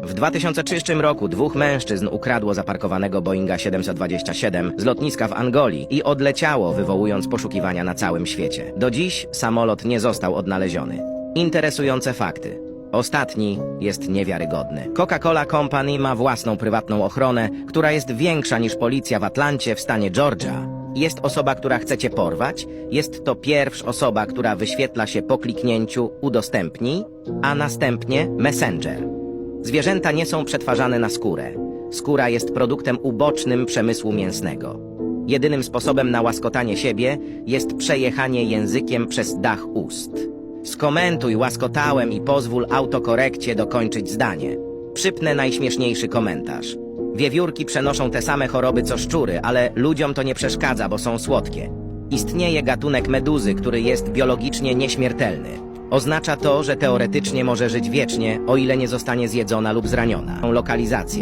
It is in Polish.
W 2003 roku dwóch mężczyzn ukradło zaparkowanego Boeinga 727 z lotniska w Angolii i odleciało, wywołując poszukiwania na całym świecie. Do dziś samolot nie został odnaleziony. Interesujące fakty. Ostatni jest niewiarygodny. Coca-Cola Company ma własną prywatną ochronę, która jest większa niż policja w Atlancie w stanie Georgia. Jest osoba, która chce cię porwać, jest to pierwsza osoba, która wyświetla się po kliknięciu udostępnij, a następnie Messenger. Zwierzęta nie są przetwarzane na skórę. Skóra jest produktem ubocznym przemysłu mięsnego. Jedynym sposobem na łaskotanie siebie jest przejechanie językiem przez dach ust. Skomentuj łaskotałem i pozwól autokorekcie dokończyć zdanie. Przypnę najśmieszniejszy komentarz. Wiewiórki przenoszą te same choroby co szczury, ale ludziom to nie przeszkadza, bo są słodkie. Istnieje gatunek meduzy, który jest biologicznie nieśmiertelny. Oznacza to, że teoretycznie może żyć wiecznie, o ile nie zostanie zjedzona lub zraniona. Lokalizację.